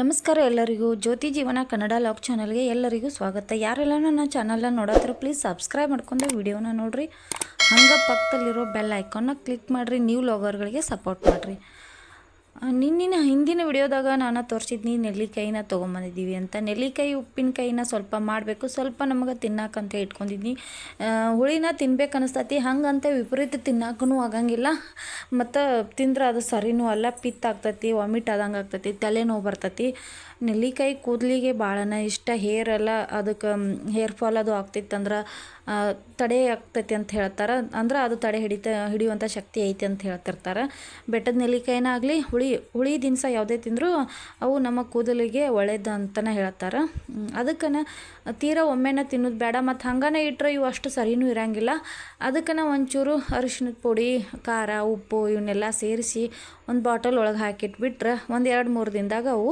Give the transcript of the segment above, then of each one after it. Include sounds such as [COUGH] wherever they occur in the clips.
ನಮಸ್ಕಾರ ಎಲ್ಲರಿಗೂ. ಜ್ಯೋತಿ ಜೀವನ ಕನ್ನಡ ಲಾಗ್ ಚಾನಲ್ಗೆ ಎಲ್ಲರಿಗೂ ಸ್ವಾಗತ. ಯಾರೆಲ್ಲ ನನ್ನ ಚಾನಲ್ನ ನೋಡತ್ತರ ಪ್ಲೀಸ್ ಸಬ್ಸ್ಕ್ರೈಬ್ ಮಾಡ್ಕೊಂಡು ವಿಡಿಯೋನ ನೋಡಿರಿ. ಹಂಗೆ ಪಕ್ಕದಲ್ಲಿರೋ ಬೆಲ್ ಐಕಾನ್ನ ಕ್ಲಿಕ್ ಮಾಡಿರಿ. ನೀವು ಲಾಗರ್ಗಳಿಗೆ ಸಪೋರ್ಟ್ ಮಾಡಿರಿ. ನಿನ್ನಿನ ಹಿಂದಿನ ವಿಡಿಯೋದಾಗ ನಾನು ತೋರಿಸಿದ್ನಿ ನೆಲ್ಲಿಕಾಯಿನ ತೊಗೊಂಬಂದಿದ್ದೀವಿ ಅಂತ. ನೆಲ್ಲಿಕಾಯಿ ಉಪ್ಪಿನಕಾಯಿನ ಸ್ವಲ್ಪ ಮಾಡಬೇಕು ಸ್ವಲ್ಪ ನಮಗೆ ತಿನ್ನಾಕಂತ ಇಟ್ಕೊಂಡಿದ್ನಿ. ಆ, ಹುಳಿನ ತಿನ್ಬೇಕು ಅನಿಸ್ತತಿ ಹಂಗಂತ ವಿಪರೀತ ತಿನ್ನಾಕೂ ಆಗಂಗಿಲ್ಲ. ಮತ್ತು ತಿಂದ್ರೆ ಅದು ಸರಿನೂ ಅಲ್ಲ ಪಿತ್ತ ಆಗ್ತೈತಿ ವಾಮಿಟ್ ಆದಂಗೆ ಆಗ್ತೈತಿ ತಲೆನೋವು ಬರ್ತೈತಿ. ನೆಲ್ಲಿಕಾಯಿ ಕೂದಲಿಗೆ ಭಾಳನ ಇಷ್ಟ ಹೇರ್ ಎಲ್ಲ ಅದಕ್ಕೆ ಹೇರ್ ಫಾಲ್ ಅದು ಆಗ್ತಿತ್ತಂದ್ರೆ ತಡೆ ಆಗ್ತೈತಿ ಅಂತ ಹೇಳ್ತಾರೆ. ಅಂದ್ರೆ ಅದು ತಡೆ ಹಿಡಿತ ಹಿಡಿಯುವಂಥ ಶಕ್ತಿ ಐತಿ ಅಂತ ಹೇಳ್ತಿರ್ತಾರೆ. ಬೆಟ್ಟದ ನೆಲ್ಲಿಕಾಯಿನ ಆಗಲಿ, ಹುಳಿ ಹುಳಿ ದಿನಸ ಯಾವುದೇ ತಿಂದರೂ ಅವು ನಮ್ಮ ಕೂದಲಿಗೆ ಒಳ್ಳೇದು ಅಂತಲೇ ಹೇಳ್ತಾರೆ. ಅದಕ್ಕನ ತೀರಾ ಒಮ್ಮೆನ ತಿನ್ನೋದು ಬೇಡ. ಮತ್ತು ಹಂಗನೇ ಇಟ್ಟರೆ ಇವು ಅಷ್ಟು ಸರಿನೂ ಇರಂಗಿಲ್ಲ. ಅದಕ್ಕನ ಒಂಚೂರು ಅರಿಶಿನದ ಪುಡಿ, ಖಾರ, ಉಪ್ಪು ಇವನ್ನೆಲ್ಲ ಸೇರಿಸಿ ಒಂದು ಬಾಟಲ್ ಒಳಗೆ ಹಾಕಿಟ್ಬಿಟ್ರೆ ಒಂದು ಎರಡು ಮೂರು ದಿನದಾಗ ಅವು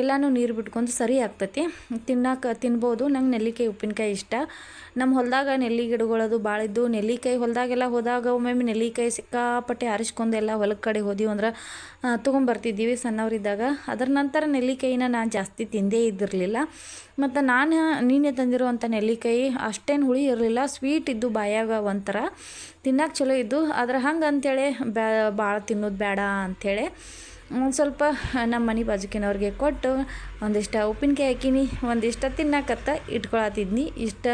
ಎಲ್ಲನೂ ನೀರು ಬಿಟ್ಕೊಂಡು ಸರಿ ಆಗ್ತೈತಿ. ತಿನ್ನಕ್ಕೆ ತಿನ್ಬೋದು. ನಂಗೆ ನೆಲ್ಲಿಕಾಯಿ ಉಪ್ಪಿನಕಾಯಿ ಇಷ್ಟ. ನಮ್ಮ ಹೊಲದಾಗ ನೆಲ್ಲಿ ಗಿಡಗಳದು ಭಾಳ ಇದ್ದು, ನೆಲ್ಲಿಕಾಯಿ ಹೊಲದಾಗೆಲ್ಲ ಹೋದಾಗ ಒಮ್ಮೊಮ್ಮೆ ನೆಲ್ಲಿಕಾಯಿ ಸಿಕ್ಕಾಪಟ್ಟೆ ಆರಿಸ್ಕೊಂಡು ಎಲ್ಲ ಹೊಲದ ಕಡೆ ಹೋದಿವಿ ಅಂದ್ರೆ ತೊಗೊಂಬರ್ತಿದ್ದೀವಿ ಸಣ್ಣವರಿದ್ದಾಗ. ಅದರ ನಂತರ ನೆಲ್ಲಿಕಾಯಿನ ನಾನು ಜಾಸ್ತಿ ತಿಂದೇ ಇದ್ದಿರಲಿಲ್ಲ. ಮತ್ತು ನಾನು ನೀನೆ ತಂದಿರುವಂಥ ನೆಲ್ಲಿಕಾಯಿ ಅಷ್ಟೇನು ಹುಳಿ ಇರಲಿಲ್ಲ. ಸ್ವೀಟ್ ಇದ್ದು ಬಾಯಾಗ ಒಂಥರ. ತಿನ್ನಕ್ಕೆ ಚಲೋ ಇದ್ದು. ಆದ್ರೆ ಹಂಗೆ ಅಂಥೇಳಿ ಬ್ಯಾ ಭಾಳ ತಿನ್ನೋದು ಬೇಡ ಅಂಥೇಳಿ ಒಂದು ಸ್ವಲ್ಪ ನಮ್ಮ ಮನೆ ಬಾಜುಕಿನವ್ರಿಗೆ ಕೊಟ್ಟು ಒಂದಿಷ್ಟು ಉಪ್ಪಿನಕಾಯಿ ಹಾಕೀನಿ, ಒಂದಿಷ್ಟು ತಿನ್ನಕತ್ತ ಇಟ್ಕೊಳತಿದ್ನಿ. ಇಷ್ಟ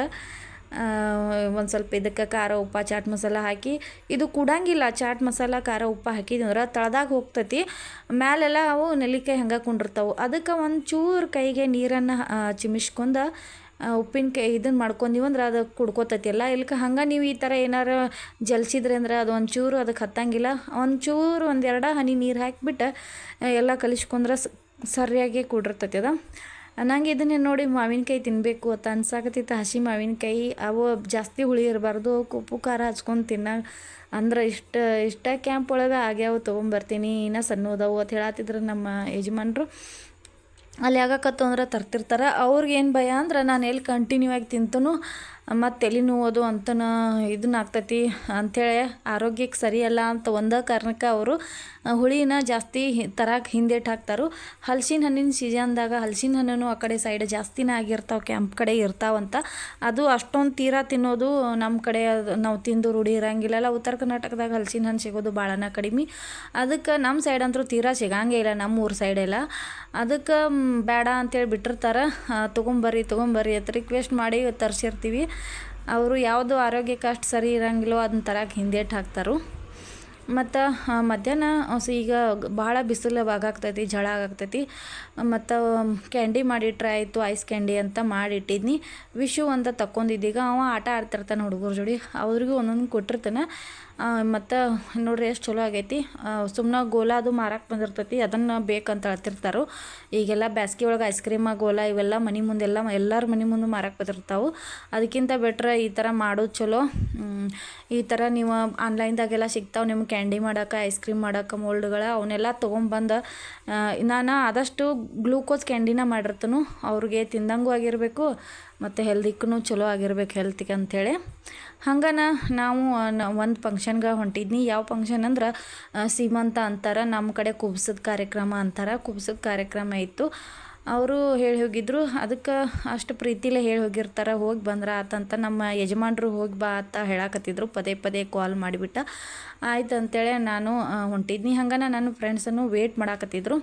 ಒಂದು ಸ್ವಲ್ಪ ಇದಕ್ಕೆ ಖಾರ ಉಪ್ಪ, ಚಾಟ್ ಮಸಾಲ ಹಾಕಿ, ಇದು ಕುಡಂಗಿಲ್ಲ. ಚಾಟ್ ಮಸಾಲ, ಖಾರ ಉಪ್ಪ ಹಾಕಿದ್ರೆ ತಳದಾಗ ಹೋಗ್ತತಿ. ಮ್ಯಾಲೆಲ್ಲ ಅವು ನೆಲ್ಲಿಕಾಯಿ ಹಂಗೆ ಕುಂಡಿರ್ತಾವೆ. ಅದಕ್ಕೆ ಒಂಚೂರು ಕೈಗೆ ನೀರನ್ನು ಚಿಮಿಸ್ಕೊಂಡು ಉಪ್ಪಿನಕಾಯಿ ಇದನ್ನು ಮಾಡ್ಕೊಂಡೀವಿ ಅಂದ್ರೆ ಅದು ಕುಡ್ಕೋತೈತಿ. ಎಲ್ಲ ಇಲ್ಕ ಹಂಗೆ ನೀವು ಈ ಥರ ಏನಾರು ಜಲ್ಸಿದ್ರಿ ಅಂದ್ರೆ ಅದು ಒಂಚೂರು ಅದಕ್ಕೆ ಹತ್ತಂಗಿಲ್ಲ. ಒಂಚೂರು ಒಂದೆರಡು ಹನಿ ನೀರು ಹಾಕಿಬಿಟ್ಟು ಎಲ್ಲ ಕಲಿಸ್ಕೊಂಡ್ರೆ ಸರಿಯಾಗಿ ಕುಡಿರ್ತೈತಿ ಅದು. ನಂಗೆ ಇದನ್ನೇ ನೋಡಿ ಮಾವಿನಕಾಯಿ ತಿನ್ನಬೇಕು ಅಂತ ಅನ್ಸಾಕತ್ತಿತ್ತು ಹಸಿ ಮಾವಿನಕಾಯಿ ಅವು ಜಾಸ್ತಿ ಹುಳಿ ಇರಬಾರ್ದು. ಉಪ್ಪು ಖಾರ ಹಚ್ಕೊಂಡು ತಿನ್ನ, ಅಂದ್ರೆ ಇಷ್ಟ ಇಷ್ಟ ಕ್ಯಾಂಪ್ ಒಳಗೆ ಆಗ್ಯಾವ ತೊಗೊಂಬರ್ತೀನಿ. ಇನ್ನೂ ಸಣ್ಣದವು ಅಂತ ಹೇಳತ್ತಿದ್ರು ನಮ್ಮ ಯಜಮಾನ್ರು. ಅಲ್ಲಿ ಯಾಕತ್ತು ಅಂದ್ರೆ ತರ್ತಿರ್ತಾರೆ. ಅವ್ರಿಗೇನು ಭಯ ಅಂದ್ರೆ ನಾನು ಎಲ್ಲಿ ಕಂಟಿನ್ಯೂ ಆಗಿ ತಿಂತನೋ ಮತ್ತು ತಲೆ ನೋವೋದು ಅಂತನ ಇದನ್ನ ಆಗ್ತೈತಿ ಅಂಥೇಳಿ ಆರೋಗ್ಯಕ್ಕೆ ಸರಿಯಲ್ಲ ಅಂತ ಒಂದೇ ಕಾರಣಕ್ಕೆ ಅವರು ಹುಳಿನ ಜಾಸ್ತಿ ತರಕ್ಕೆ ಹಿಂದೇಟ್ ಹಾಕ್ತಾರೆ. ಹಲಸಿನ ಹಣ್ಣಿನ ಸೀಸನ್ದಾಗ ಹಲಸಿನ ಹಣ್ಣು ಆ ಕಡೆ ಸೈಡ್ ಜಾಸ್ತಿನೇ ಆಗಿರ್ತಾವೆ, ಕೆಂಪು ಕಡೆ ಇರ್ತಾವಂತ ಅದು ಅಷ್ಟೊಂದು ತೀರಾ ತಿನ್ನೋದು ನಮ್ಮ ಕಡೆ ಅದು ನಾವು ತಿಂದು ರೂಢಿ ಇರಂಗಿಲ್ಲಲ್ಲ ಉತ್ತರ ಕರ್ನಾಟಕದಾಗ ಹಲಸಿನ ಹಣ್ಣು ಸಿಗೋದು ಭಾಳನ ಕಡಿಮೆ. ಅದಕ್ಕೆ ನಮ್ಮ ಸೈಡ್ ಅಂತೂ ತೀರಾ ಸಿಗಂಗೇ ಇಲ್ಲ ನಮ್ಮ ಊರ ಸೈಡೆಲ್ಲ ಅದಕ್ಕೆ ಬೇಡ ಅಂತೇಳಿ ಬಿಟ್ಟಿರ್ತಾರೆ. ತೊಗೊಂಬರ್ರಿ ತೊಗೊಂಬರ್ರಿ ಅಂತ ರಿಕ್ವೆಸ್ಟ್ ಮಾಡಿ ತರಿಸಿರ್ತೀವಿ. ಅವರು ಯಾವುದು ಆರೋಗ್ಯಕ್ಕೆ ಅಷ್ಟು ಸರಿ ಇರಂಗಿಲ್ಲೋ ಅದನ್ನ ತರಕ್ಕೆ ಹಿಂದೇಟು ಹಾಕ್ತಾರೆ. ಮತ್ತು ಮಧ್ಯಾಹ್ನ ಸ, ಈಗ ಭಾಳ ಬಿಸಿಲು ಆಗಾಗ್ತೈತಿ ಝಳ ಆಗಾಗ್ತೈತಿ ಮತ್ತು, ಕ್ಯಾಂಡಿ ಮಾಡಿಟ್ರೆ ಆಯಿತು, ಐಸ್ ಕ್ಯಾಂಡಿ ಅಂತ ಮಾಡಿಟ್ಟಿದ್ನಿ ವಿಶು ಅಂತ ತಕ್ಕೊಂಡಿದ್ದೀಗ, ಅವ ಆಟ ಆಡ್ತಿರ್ತಾನೆ ಹುಡುಗರ ಜೋಡಿ. ಅವ್ರಿಗೂ ಒಂದೊಂದು ಕೊಟ್ಟಿರ್ತಾನೆ. ಮತ್ತು ನೋಡ್ರಿ ಎಷ್ಟು ಚಲೋ ಆಗೈತಿ. ಸುಮ್ಮನೆ ಗೋಲಾ ಅದು ಮಾರಕ್ಕೆ ಬಂದಿರ್ತೈತಿ, ಅದನ್ನು ಬೇಕಂತ ಹೇಳ್ತಿರ್ತಾರೆ. ಈಗೆಲ್ಲ ಬ್ಯಾಸ್ಗೆ ಒಳಗೆ ಐಸ್ ಕ್ರೀಮ ಗೋಲಾ ಇವೆಲ್ಲ ಮನೆ ಮುಂದೆಲ್ಲ ಎಲ್ಲರ ಮನೆ ಮುಂದೆ ಮಾರಕ್ಕೆ ಬಂದಿರ್ತಾವೆ. ಅದಕ್ಕಿಂತ ಬೆಟ್ರೆ ಈ ಥರ ಮಾಡೋದು ಚಲೋ. ಈ ಥರ ನೀವು ಆನ್ಲೈನ್ದಾಗೆಲ್ಲ ಸಿಗ್ತಾವೆ ನಿಮ್ಗೆ ಕ್ಯಾಂಡಿ ಮಾಡೋಕೆ ಐಸ್ ಕ್ರೀಮ್ ಮಾಡೋಕೆ ಮೋಲ್ಡ್ಗಳ ಅವನ್ನೆಲ್ಲ ತೊಗೊಂಬಂದು ನಾನು ಆದಷ್ಟು ಗ್ಲೂಕೋಸ್ ಕ್ಯಾಂಡಿನ ಮಾಡಿರ್ತನು. ಅವ್ರಿಗೆ ತಿಂದಂಗೂ ಆಗಿರಬೇಕು, ಮತ್ತು ಹೆಲ್ದಿಕ್ಕೂ ಚಲೋ ಆಗಿರ್ಬೇಕು ಹೆಲ್ತಿಗೆ ಅಂಥೇಳಿ ಹಂಗನ ನಾವು ಒಂದು ಫಂಕ್ಷನ್ಗೆ ಹೊಂಟಿದ್ನಿ. ಯಾವ ಫಂಕ್ಷನ್ ಅಂದ್ರೆ ಸೀಮಂತ ಅಂತಾರೆ ನಮ್ಮ ಕಡೆ ಕುಬ್ಸದ ಕಾರ್ಯಕ್ರಮ ಅಂತಾರೆ. ಕುಬ್ಸದ ಕಾರ್ಯಕ್ರಮ ಇತ್ತು. ಅವರು ಹೇಳಿ ಹೋಗಿದ್ರು, ಅದಕ್ಕೆ ಅಷ್ಟು ಪ್ರೀತಿಲೇ ಹೇಳಿ ಹೋಗಿರ್ತಾರೆ. ಹೋಗಿ ಬಂದ್ರೆ ಆತಂತ ನಮ್ಮ ಯಜಮಾನ್ರು ಹೋಗಿ ಬಾ ಅಂತ ಹೇಳಕತ್ತಿದ್ರು. ಪದೇ ಪದೇ ಕಾಲ್ ಮಾಡಿಬಿಟ್ಟ. ಆಯ್ತು ಅಂತೇಳಿ ನಾನು ಹೊಂಟಿದ್ನಿ. ಹಂಗನ ನನ್ನ ಫ್ರೆಂಡ್ಸನ್ನು ವೇಟ್ ಮಾಡಾಕತ್ತಿದ್ರು.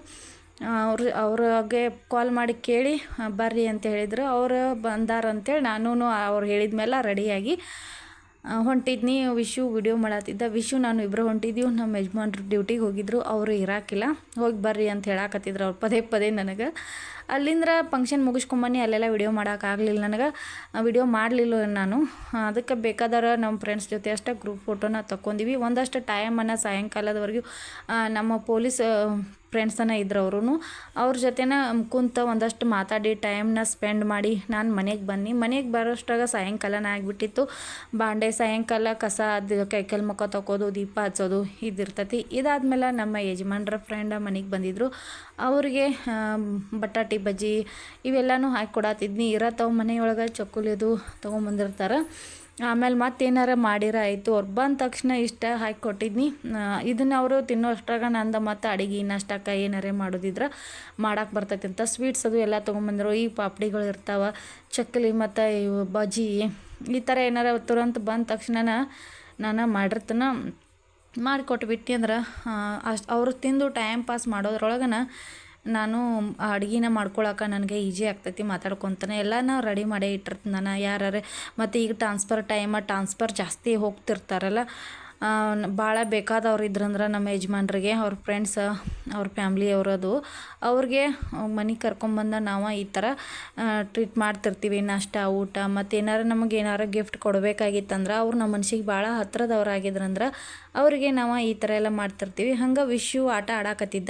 ಅವ್ರು ಅವ್ರಿಗೆ ಕಾಲ್ ಮಾಡಿ ಕೇಳಿ ಬರ್ರಿ ಅಂತ ಹೇಳಿದ್ರು. ಅವರು ಬಂದಾರಂತೇಳಿ ನಾನು ಅವ್ರು ಹೇಳಿದ ಮೇಲೆ ರೆಡಿಯಾಗಿ ಹೊಂಟಿದ್ನಿ, ವಿಶು ವಿಡಿಯೋ ಮಾಡತ್ತಿದ್ದ ವಿಶು, ನಾನು ಇಬ್ಬರು ಹೊಂಟಿದ್ದೀವಿ ನಮ್ಮ ಯಜಮಾನ್ರು ಡ್ಯೂಟಿಗೆ ಹೋಗಿದ್ರು. ಅವರು ಇರಾಕಿಲ್ಲ. ಹೋಗಿ ಬರ್ರಿ ಅಂತ ಹೇಳಾಕತ್ತಿದ್ರು ಅವ್ರು. ಪದೇ ಪದೇ ನನಗೆ. ಅಲ್ಲಿಂದ್ರ ಫಂಕ್ಷನ್ ಮುಗಿಸ್ಕೊಂಬನ್ನಿ. ಅಲ್ಲೆಲ್ಲ ವಿಡಿಯೋ ಮಾಡೋಕ್ಕಾಗಲಿಲ್ಲ ನನಗೆ. ವಿಡಿಯೋ ಮಾಡಲಿಲ್ಲ ನಾನು. ಅದಕ್ಕೆ ಬೇಕಾದರ ನಮ್ಮ ಫ್ರೆಂಡ್ಸ್ ಜೊತೆ ಅಷ್ಟೇ ಗ್ರೂಪ್ ಫೋಟೋನ ತೊಗೊಂಡಿವಿ ಒಂದಷ್ಟು ಟೈಮನ್ನು ಸಾಯಂಕಾಲದವರೆಗೂ ನಮ್ಮ ಪೊಲೀಸ್ ಫ್ರೆಂಡ್ಸನ್ನ ಇದ್ರು ಅವರು ಅವ್ರ ಜೊತೆನ ಕುಂತ ಒಂದಷ್ಟು ಮಾತಾಡಿ ಟೈಮ್ನ ಸ್ಪೆಂಡ್ ಮಾಡಿ ನಾನು ಮನೆಗೆ ಬನ್ನಿ. ಮನೆಗೆ ಬರೋಷ್ಟಾಗ ಸಾಯಂಕಾಲನೇ ಆಗಿಬಿಟ್ಟಿತ್ತು. ಬಾಂಡೆ ಸಾಯಂಕಾಲ ಕಸ ಅದು ಕೈಕಲ್ ಮುಖ ತಗೋದು ದೀಪ ಹಚ್ಚೋದು ಇದಿರ್ತತಿ. ಇದಾದ್ಮೇಲೆ ನಮ್ಮ ಯಜಮಾನ್ರ ಫ್ರೆಂಡ್ ಮನೆಗೆ ಬಂದಿದ್ದರು ಅವ್ರಿಗೆ ಬಟಾಟಿ ಬಜ್ಜಿ ಇವೆಲ್ಲನೂ ಹಾಕಿ ಕೊಡತ್ತಿದ್ನಿ ಇರತ್ತವ ಮನೆಯೊಳಗೆ ಚಕ್ಕುಲಿದು ತೊಗೊಂಬಂದಿರ್ತಾರೆ. ಆಮೇಲೆ ಮತ್ತೇನಾರ ಮಾಡಿರ ಆಯಿತು. ಅವ್ರು ಬಂದ ತಕ್ಷಣ ಇಷ್ಟ ಹಾಕಿ ಕೊಟ್ಟಿದ್ನಿ. ಇದನ್ನ ಅವರು ತಿನ್ನೋ ಅಷ್ಟ್ರಾಗ ನಂದು ಮತ್ತು ಅಡುಗೆ ನಾಷ್ಟಕ್ಕೆ ಏನಾರೇ ಮಾಡೋದಿದ್ರೆ ಮಾಡೋಕೆ ಬರ್ತೈತೆ ಅಂತ ಸ್ವೀಟ್ಸ್ ಅದು ಎಲ್ಲ ತೊಗೊಂಬಂದ್ರು. ಈ ಪಾಪಡಿಗಳು ಇರ್ತಾವೆ ಚಕ್ಕಲಿ ಮತ್ತು ಇವು ಬಜ್ಜಿ, ಈ ಥರ ಏನಾರ ತುರಂತ ಬಂದ ತಕ್ಷಣ ನಾನು ಮಾಡಿರ್ತನ. ಮಾಡಿಕೊಟ್ಬಿಟ್ಟು ಅಂದ್ರೆ ಅಷ್ಟು ಅವರು ತಿಂದು ಟೈಮ್ ಪಾಸ್ ಮಾಡೋದ್ರೊಳಗನ ನಾನು ಅಡುಗೆನ ಮಾಡ್ಕೊಳಕ್ಕೆ ನನಗೆ ಈಜಿ ಆಗ್ತೈತಿ ಮಾತಾಡ್ಕೊತಾನೆ. ಎಲ್ಲ ನಾವು ರೆಡಿ ಮಾಡೇ ಇಟ್ಟಿರ್ತೀನಿ ನಾನು ಯಾರಾರೆ ಮತ್ತು ಈಗ ಟ್ರಾನ್ಸ್ಫರ್ ಟೈಮ ಟ್ರಾನ್ಸ್ಫರ್ ಜಾಸ್ತಿ ಹೋಗ್ತಿರ್ತಾರಲ್ಲ ಭಾಳ ಬೇಕಾದವ್ರು ಇದ್ರಂದ್ರೆ ನಮ್ಮ ಯಜಮಾನ್ರಿಗೆ, ಅವ್ರ ಫ್ರೆಂಡ್ಸ್ ಅವ್ರ ಫ್ಯಾಮ್ಲಿ ಅವರದು, ಅವ್ರಿಗೆ ಮನೆ ಕರ್ಕೊಂಬಂದ ನಾವು ಈ ಥರ ಟ್ರೀಟ್ ಮಾಡ್ತಿರ್ತೀವಿ. ನಾಷ್ಟ, ಊಟ, ಮತ್ತು ಏನಾರು ನಮಗೆ ಏನಾರು ಗಿಫ್ಟ್ ಕೊಡಬೇಕಾಗಿತ್ತಂದ್ರೆ, ಅವ್ರು ನಮ್ಮ ಮನ್ಸಿಗೆ ಭಾಳ ಹತ್ತಿರದವ್ರು ಆಗಿದ್ರಂದ್ರೆ, ಅವ್ರಿಗೆ ನಾವು ಈ ಥರ ಎಲ್ಲ ಮಾಡ್ತಿರ್ತೀವಿ. ಹಂಗೆ ವಿಶ್ಯು ಆಟ ಆಡಾಕತ್ತಿದ್ದ?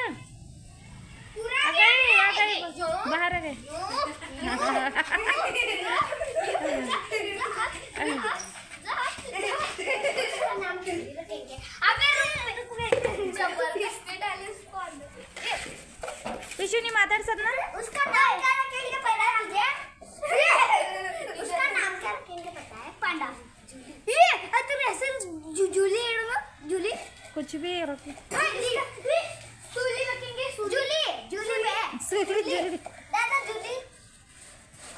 कुछ जूली रखेंगे जूली जूली। में दादा जूली।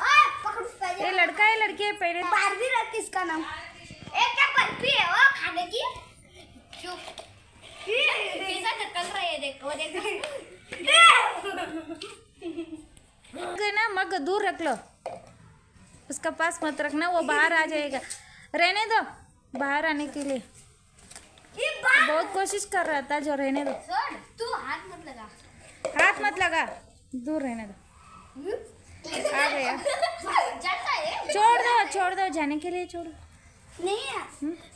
ओए पकड़ उस ये लड़का है लड़की है पहले बारबी रख इसका नाम। एक क्या बर्फ़ी है? वो खाने की। चुप। कैसा निकल रहा है देखो देखो। मग ना मग दूर रख लो। उसका पास मत रखना वो बाहर आ जाएगा। रहने दो बाहर आने के लिए। बहुत कोशिश कर रहा था जो रहने दो। तू हाथ मत लगा। हाथ मत लगा। दूर रहने दो। आ गया। छोड़ दो छोड़ दो जाने के लिए छोड़ नहीं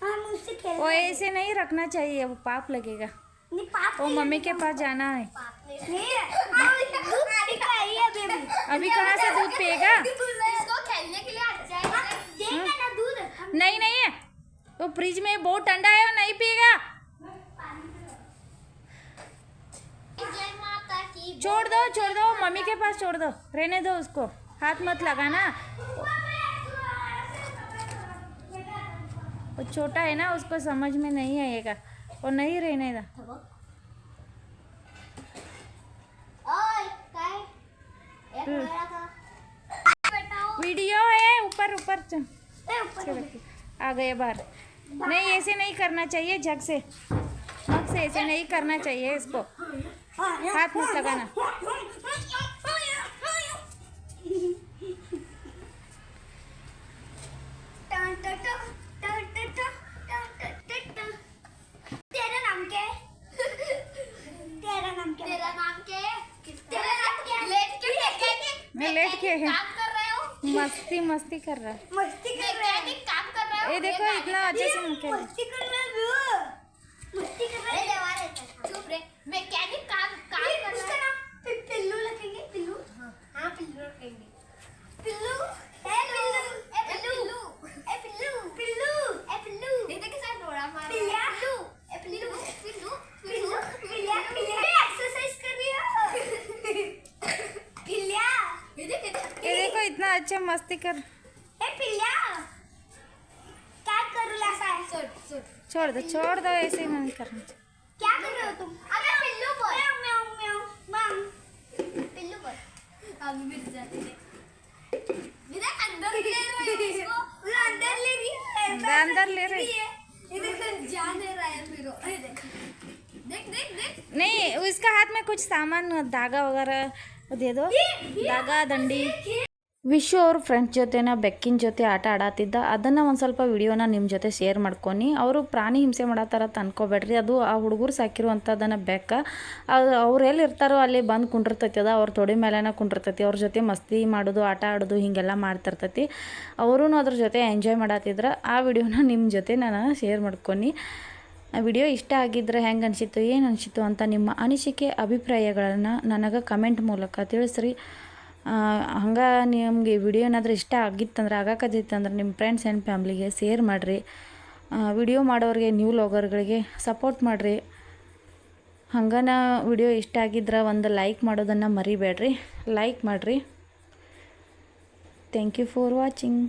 हम उससे खेल वो ऐसे नहीं रखना चाहिए वो पाप लगेगा। नहीं पाप वो मम्मी के पास जाना है। अभी कहाँ से दूध पिएगा इसको खेलने के लिए अच्छा है देंगे ना दूध हम नहीं नहीं है वो फ्रिज में बहुत ठंडा है वो नहीं पिएगा। छोड़ दो छोड़ दो, मम्मी के पास छोड़ दो। रहने दो उसको। हाथ मत लगाना। वो छोटा है ना, उसको समझ में नहीं आएगा। वो नहीं रहने दा। वीडियो है, ऊपर ऊपर आ गए बाहर। नहीं ऐसे नहीं करना चाहिए जग से। मग से ऐसे नहीं करना चाहिए इसको। हाथ मत लगाना। मैं लेट के मस्ती मस्ती कर रहा मस्ती कर रहा है। ये देखो इतना अच्छे से मैकेनिक मस्ती कर रहे हो। मस्ती कर रहे हो चुप रे मैकेनिक काम काम कर रहा है। उसका नाम पि- पिल्लू रखेंगे पिल्लू? हाँ पिल्लू रखेंगे। पिल्लू? ए पिल्लू। ए पिल्लू। ए पिल्लू। पिल्लू। ए पिल्लू। दीदी के साथ डोरा मार। पिल्लू। ए पिल्लू। पिल्लू। पिल्लू। पिल्ला। पिल्ला। एक्सरसाइज कर रही हो। [LAUGHS] पिल्ला। ये देख। ये देखो इतना अच्छा मस्ती कर ए पिल्ला क्या कर रही ऐसा है सुट सुट छोड़ दो छोड़ दो ऐसे नहीं करना चाहिए। क्या कर रहे हो तुम? अबे पिल्लू बोल। म्याऊ म्याऊ म्याऊ म्याऊ। पिल्लू बोल। अभी भी जाते थे मेरा अंदर ले रहे हो [LAUGHS] इसको। अंदर ले रही है। अंदर अंदर ले रही ये देखो जा नहीं रहा है फिर। देख देख देख देख। नहीं उसका हाथ में कुछ सामान धागा वगैरह दे दो। धागा ದಂಡಿ ವಿಶು ಅವ್ರ ಫ್ರೆಂಡ್ಸ್ ಜೊತೆನ, ಬೆಕ್ಕಿನ ಜೊತೆ ಆಟ ಆಡತ್ತಿದ್ದ ಅದನ್ನು ಒಂದು ಸ್ವಲ್ಪ ವಿಡಿಯೋನ ನಿಮ್ಮ ಜೊತೆ ಶೇರ್ ಮಾಡ್ಕೊನಿ. ಅವರು ಪ್ರಾಣಿ ಹಿಂಸೆ ಮಾಡತ್ತಾರ ಥರ ಅನ್ಕೋಬೇಡ್ರಿ ಅದು ಆ ಹುಡುಗರು ಸಾಕಿರುವಂಥದ್ದನ್ನು ಬೆಕ್ಕ ಅದು ಅವ್ರು ಎಲ್ಲಿ ಇರ್ತಾರೋ ಅಲ್ಲಿ ಬಂದು ಕುಂಡಿರ್ತೈತಿ ಅದ ಅವ್ರ ತೊಡೆ ಮೇಲೆನ ಕುಂಡಿರ್ತೈತಿ. ಅವ್ರ ಜೊತೆ ಮಸ್ತಿ ಮಾಡೋದು, ಆಟ ಆಡೋದು, ಹೀಗೆಲ್ಲ ಮಾಡ್ತಿರ್ತೈತಿ. ಅವರು ಅದ್ರ ಜೊತೆ ಎಂಜಾಯ್ ಮಾಡತ್ತಿದ್ರ ಆ ವಿಡಿಯೋನ ನಿಮ್ಮ ಜೊತೆ ನಾನು ಶೇರ್ ಮಾಡ್ಕೊನಿ. ಆ ವಿಡಿಯೋ ಇಷ್ಟ ಆಗಿದ್ರೆ ಹೆಂಗೆ ಅನಿಸಿತ್ತು, ಏನು ಅನಿಸಿತು ಅಂತ ನಿಮ್ಮ ಅನಿಸಿಕೆ, ಅಭಿಪ್ರಾಯಗಳನ್ನು ನನಗೆ ಕಮೆಂಟ್ ಮೂಲಕ ತಿಳಿಸ್ರಿ. ಹಂಗೆ ನಿಮಗೆ ವಿಡಿಯೋ ಏನಾದರೂ ಇಷ್ಟ ಆಗಿತ್ತಂದ್ರೆ ಆಗಾಕತ್ತಿತ್ತಂದ್ರೆ ನಿಮ್ಮ ಫ್ರೆಂಡ್ಸ್ ಆ್ಯಂಡ್ ಫ್ಯಾಮ್ಲಿಗೆ ಶೇರ್ ಮಾಡಿರಿ. ವಿಡಿಯೋ ಮಾಡೋರಿಗೆ ನ್ಯೂ ಲಾಗರ್ಗಳಿಗೆ ಸಪೋರ್ಟ್ ಮಾಡಿರಿ. ಹಂಗನ ವಿಡಿಯೋ ಇಷ್ಟ ಆಗಿದ್ರೆ ಒಂದು ಲೈಕ್ ಮಾಡೋದನ್ನು ಮರಿಬೇಡ್ರಿ. ಲೈಕ್ ಮಾಡಿರಿ. Thank you for watching